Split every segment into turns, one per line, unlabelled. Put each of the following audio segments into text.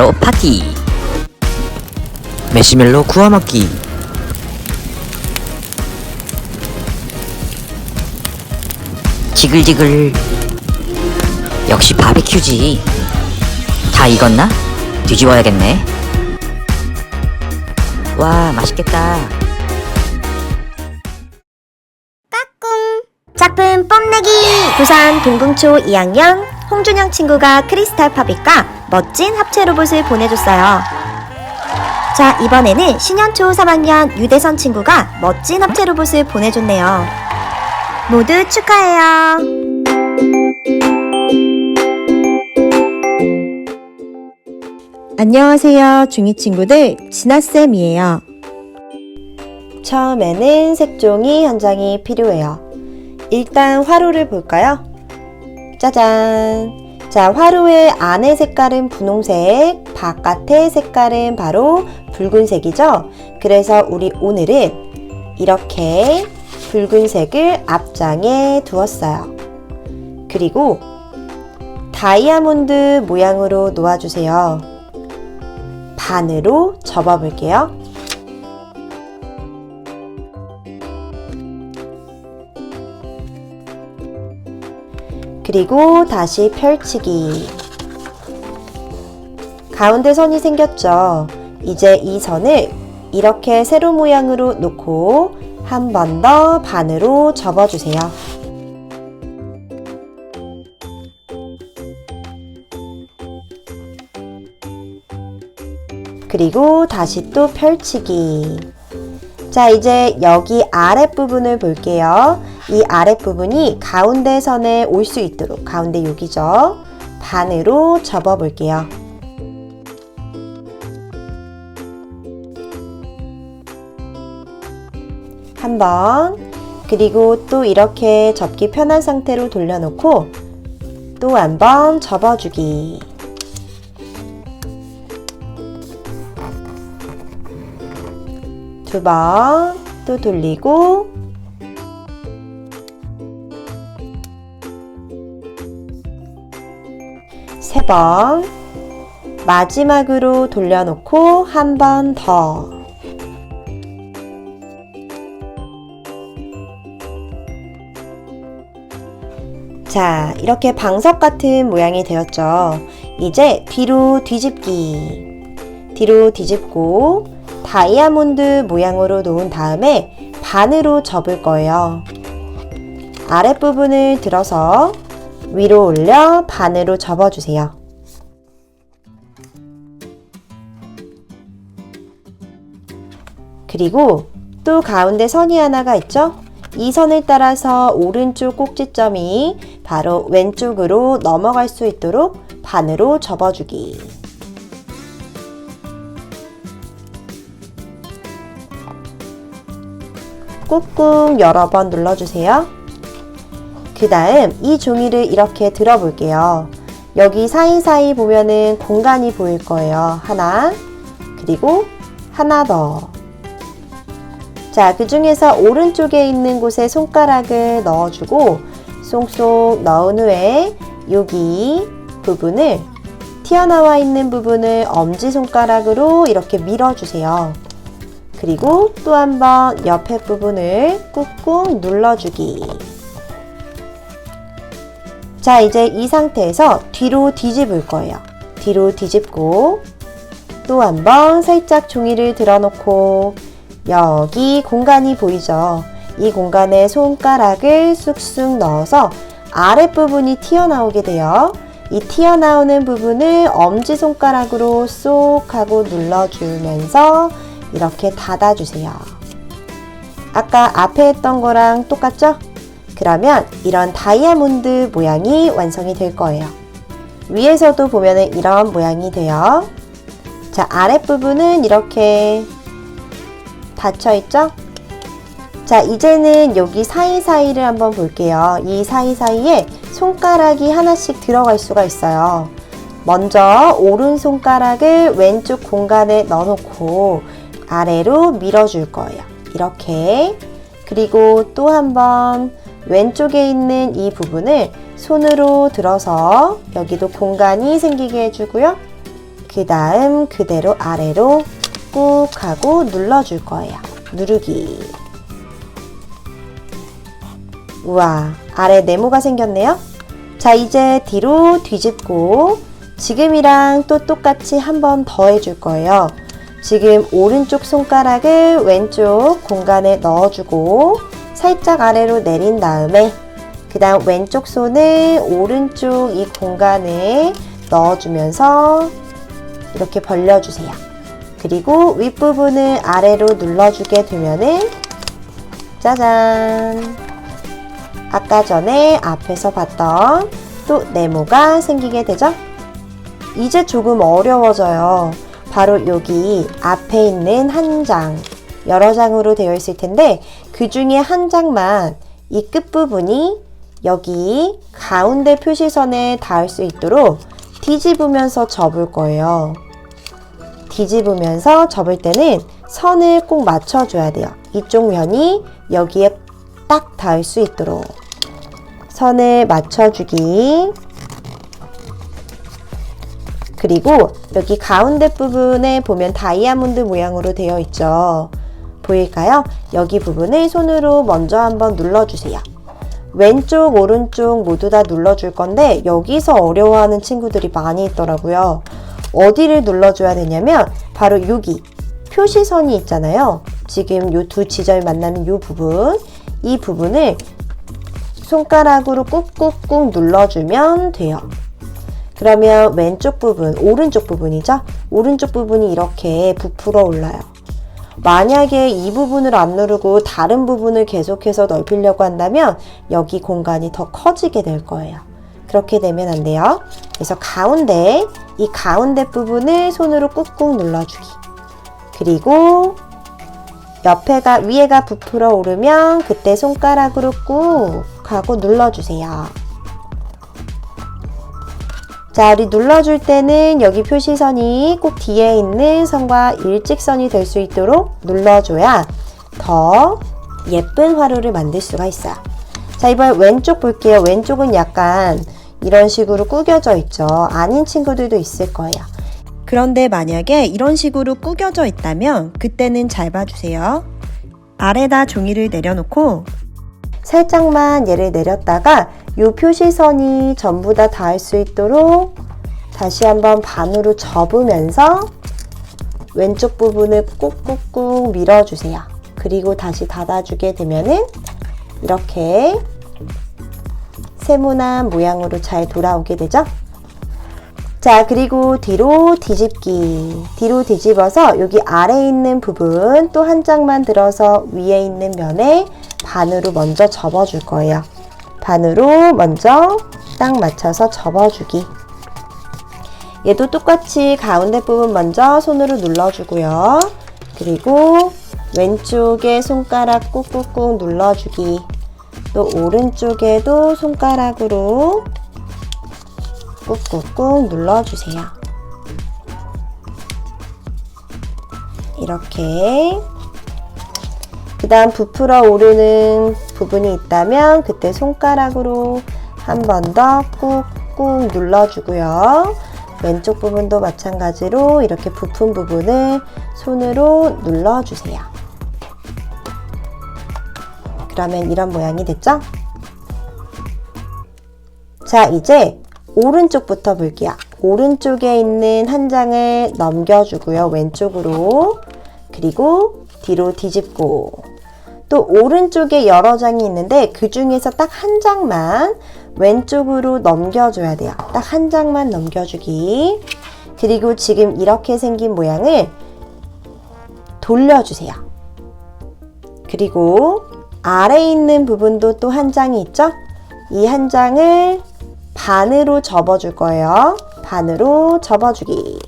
바로 파티. 메시멜로 구워먹기. 지글지글. 역시 바비큐지. 다 익었나? 뒤집어야겠네. 와 맛있겠다.
작품 뽐내기! 부산 동궁초 2학년 홍준영 친구가 크리스탈 팝잇과 멋진 합체 로봇을 보내줬어요. 자, 이번에는 신현초 3학년 유대선 친구가 멋진 합체 로봇을 보내줬네요. 모두 축하해요. 안녕하세요, 중2 친구들. 진아쌤이에요. 처음에는 색종이 한 장이 필요해요. 일단 화로를 볼까요? 짜잔! 자, 화로의 안의 색깔은 분홍색, 바깥의 색깔은 바로 붉은색이죠? 그래서 우리 오늘은 이렇게 붉은색을 앞장에 두었어요. 그리고 다이아몬드 모양으로 놓아주세요. 반으로 접어볼게요. 그리고 다시 펼치기. 가운데 선이 생겼죠? 이제 이 선을 이렇게 세로 모양으로 놓고 한 번 더 반으로 접어주세요. 그리고 다시 또 펼치기. 자, 이제 여기 아랫부분을 볼게요. 이 아랫부분이 가운데 선에 올 수 있도록 가운데 여기죠. 반으로 접어 볼게요. 한 번. 그리고 또 이렇게 접기 편한 상태로 돌려놓고 또 한번 접어주기. 두 번 또 돌리고 세번 마지막으로 돌려놓고 한 번 더. 자, 이렇게 방석 같은 모양이 되었죠. 이제 뒤로 뒤집기. 뒤로 뒤집고 다이아몬드 모양으로 놓은 다음에 반으로 접을 거예요. 아랫부분을 들어서 위로 올려 반으로 접어주세요. 그리고 또 가운데 선이 하나가 있죠? 이 선을 따라서 오른쪽 꼭지점이 바로 왼쪽으로 넘어갈 수 있도록 반으로 접어주기. 꾹꾹 여러 번 눌러주세요. 그 다음 이 종이를 이렇게 들어볼게요. 여기 사이사이 보면은 공간이 보일 거예요. 하나, 그리고 하나 더. 자, 그 중에서 오른쪽에 있는 곳에 손가락을 넣어주고 쏙쏙 넣은 후에 여기 부분을 튀어나와 있는 부분을 엄지손가락으로 이렇게 밀어주세요. 그리고 또 한 번 옆에 부분을 꾹꾹 눌러주기. 자, 이제 이 상태에서 뒤로 뒤집을 거예요. 뒤로 뒤집고 또 한 번 살짝 종이를 들어놓고 여기 공간이 보이죠? 이 공간에 손가락을 쑥쑥 넣어서 아랫부분이 튀어나오게 돼요. 이 튀어나오는 부분을 엄지손가락으로 쏙 하고 눌러주면서 이렇게 닫아주세요. 아까 앞에 했던 거랑 똑같죠? 그러면 이런 다이아몬드 모양이 완성이 될 거예요. 위에서도 보면은 이런 모양이 돼요. 자, 아랫부분은 이렇게 닫혀 있죠? 자, 이제는 여기 사이사이를 한번 볼게요. 이 사이사이에 손가락이 하나씩 들어갈 수가 있어요. 먼저 오른 손가락을 왼쪽 공간에 넣어놓고 아래로 밀어줄 거예요. 이렇게. 그리고 또 한번 왼쪽에 있는 이 부분을 손으로 들어서 여기도 공간이 생기게 해주고요. 그 다음 그대로 아래로 꾹 하고 눌러줄 거예요. 누르기. 우와, 아래 네모가 생겼네요. 자, 이제 뒤로 뒤집고 지금이랑 또 똑같이 한 번 더 해줄 거예요. 지금 오른쪽 손가락을 왼쪽 공간에 넣어주고 살짝 아래로 내린 다음에 그 다음 왼쪽 손을 오른쪽 이 공간에 넣어주면서 이렇게 벌려주세요. 그리고 윗부분을 아래로 눌러주게 되면은 짜잔! 아까 전에 앞에서 봤던 또 네모가 생기게 되죠? 이제 조금 어려워져요. 바로 여기 앞에 있는 한 장, 여러 장으로 되어 있을 텐데 그 중에 한 장만 이 끝부분이 여기 가운데 표시선에 닿을 수 있도록 뒤집으면서 접을 거예요. 뒤집으면서 접을 때는 선을 꼭 맞춰줘야 돼요. 이쪽 면이 여기에 딱 닿을 수 있도록 선을 맞춰주기 그리고 여기 가운데 부분에 보면 다이아몬드 모양으로 되어 있죠. 보일까요? 여기 부분을 손으로 먼저 한번 눌러주세요. 왼쪽, 오른쪽 모두 다 눌러줄 건데 여기서 어려워하는 친구들이 많이 있더라고요. 어디를 눌러줘야 되냐면 바로 여기 표시선이 있잖아요. 지금 이 두 지점이 만나는 이 부분, 이 부분을 손가락으로 꾹꾹꾹 눌러주면 돼요. 그러면 왼쪽 부분, 오른쪽 부분이죠? 오른쪽 부분이 이렇게 부풀어 올라요. 만약에 이 부분을 안 누르고 다른 부분을 계속해서 넓히려고 한다면 여기 공간이 더 커지게 될 거예요. 그렇게 되면 안 돼요. 그래서 가운데, 이 가운데 부분을 손으로 꾹꾹 눌러주기. 그리고 옆에가, 위에가 부풀어 오르면 그때 손가락으로 꾹 하고 눌러주세요. 자, 우리 눌러줄 때는 여기 표시선이 꼭 뒤에 있는 선과 일직선이 될 수 있도록 눌러줘야 더 예쁜 화로를 만들 수가 있어요. 자, 이번 왼쪽 볼게요. 왼쪽은 약간 이런 식으로 구겨져 있죠. 아닌 친구들도 있을 거예요. 그런데 만약에 이런 식으로 구겨져 있다면 그때는 잘 봐주세요. 아래다 종이를 내려놓고 살짝만 얘를 내렸다가 이 표시선이 전부 다 닿을 수 있도록 다시 한번 반으로 접으면서 왼쪽 부분을 꾹꾹꾹 밀어주세요. 그리고 다시 닫아주게 되면은 이렇게 세모난 모양으로 잘 돌아오게 되죠? 자, 그리고 뒤로 뒤집기. 뒤로 뒤집어서 여기 아래에 있는 부분 또 한 장만 들어서 위에 있는 면에 반으로 먼저 접어줄 거예요. 반으로 먼저 딱 맞춰서 접어주기. 얘도 똑같이 가운데 부분 먼저 손으로 눌러주고요. 그리고 왼쪽에 손가락 꾹꾹꾹 눌러주기. 또 오른쪽에도 손가락으로 꾹꾹꾹 눌러주세요. 이렇게 그 다음 부풀어 오르는 부분이 있다면 그때 손가락으로 한 번 더 꾹꾹 눌러주고요. 왼쪽 부분도 마찬가지로 이렇게 부푼 부분을 손으로 눌러주세요. 그러면 이런 모양이 됐죠? 자, 이제 오른쪽부터 볼게요. 오른쪽에 있는 한 장을 넘겨주고요. 왼쪽으로. 그리고 뒤로 뒤집고. 또 오른쪽에 여러 장이 있는데 그 중에서 딱 한 장만 왼쪽으로 넘겨줘야 돼요. 딱 한 장만 넘겨주기. 그리고 지금 이렇게 생긴 모양을 돌려주세요. 그리고 아래에 있는 부분도 또 한 장이 있죠? 이 한 장을 반으로 접어줄 거예요. 반으로 접어주기.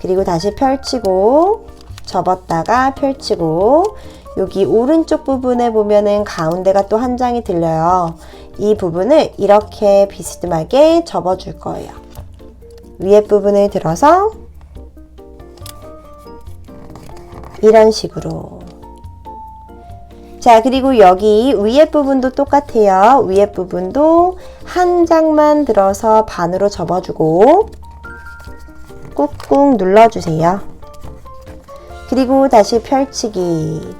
그리고 다시 펼치고 접었다가 펼치고 여기 오른쪽 부분에 보면은 가운데가 또 한 장이 들려요. 이 부분을 이렇게 비스듬하게 접어줄 거예요. 위에 부분을 들어서 이런 식으로 자, 그리고 여기 위에 부분도 똑같아요. 위에 부분도 한 장만 들어서 반으로 접어주고 꾹꾹 눌러주세요. 그리고 다시 펼치기.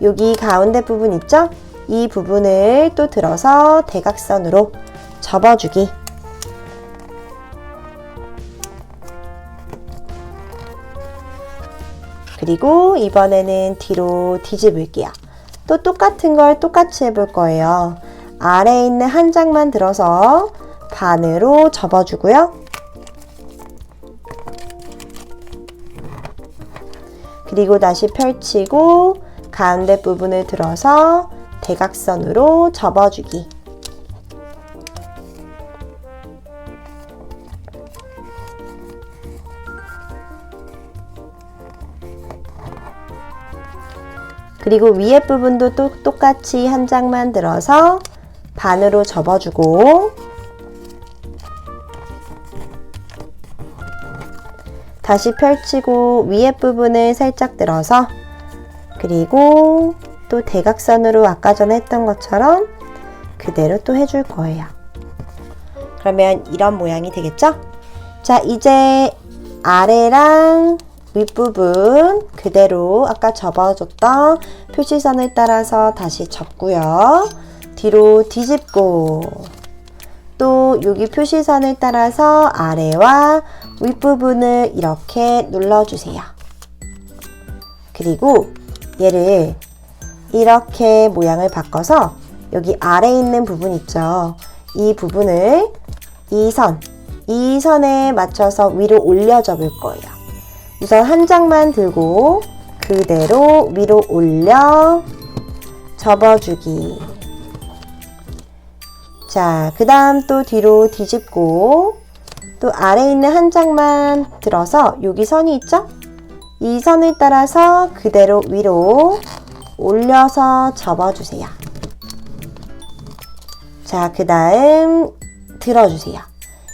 여기 가운데 부분 있죠? 이 부분을 또 들어서 대각선으로 접어주기. 그리고 이번에는 뒤로 뒤집을게요. 또 똑같은 걸 똑같이 해볼 거예요. 아래에 있는 한 장만 들어서 반으로 접어주고요. 그리고 다시 펼치고 가운데 부분을 들어서 대각선으로 접어주기. 그리고 위에 부분도 또 똑같이 한 장만 들어서 반으로 접어주고 다시 펼치고 위에 부분을 살짝 들어서 그리고 또 대각선으로 아까 전에 했던 것처럼 그대로 또 해줄 거예요. 그러면 이런 모양이 되겠죠? 자, 이제 아래랑 윗부분 그대로 아까 접어줬던 표시선을 따라서 다시 접고요. 뒤로 뒤집고 또 여기 표시선을 따라서 아래와 윗부분을 이렇게 눌러주세요. 그리고 얘를 이렇게 모양을 바꿔서 여기 아래에 있는 부분 있죠. 이 부분을 이 선, 이 선에 맞춰서 위로 올려 접을 거예요. 우선 한 장만 들고 그대로 위로 올려 접어주기. 자, 그 다음 또 뒤로 뒤집고 또 아래에 있는 한 장만 들어서 여기 선이 있죠? 이 선을 따라서 그대로 위로 올려서 접어주세요. 자, 그 다음 들어주세요.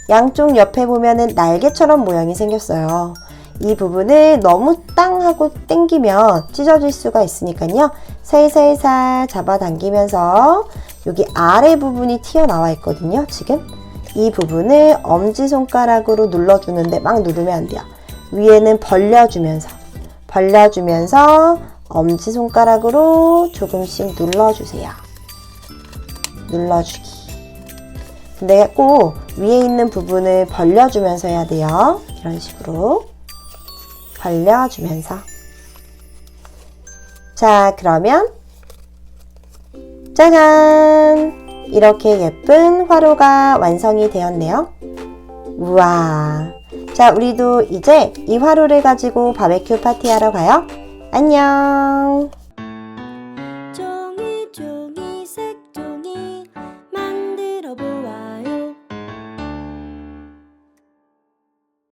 양쪽 옆에 보면은 날개처럼 모양이 생겼어요. 이 부분을 너무 땅 하고 당기면 찢어질 수가 있으니까요. 살살살 잡아당기면서 여기 아래 부분이 튀어나와 있거든요. 지금 이 부분을 엄지손가락으로 눌러주는데 막 누르면 안 돼요. 위에는 벌려주면서 벌려주면서 엄지손가락으로 조금씩 눌러주세요. 눌러주기. 근데 꼭 위에 있는 부분을 벌려주면서 해야 돼요. 이런 식으로 벌려주면서. 자, 그러면 짜잔! 이렇게 예쁜 화로가 완성이 되었네요. 우와. 자, 우리도 이제 이 화로를 가지고 바베큐 파티하러 가요. 안녕!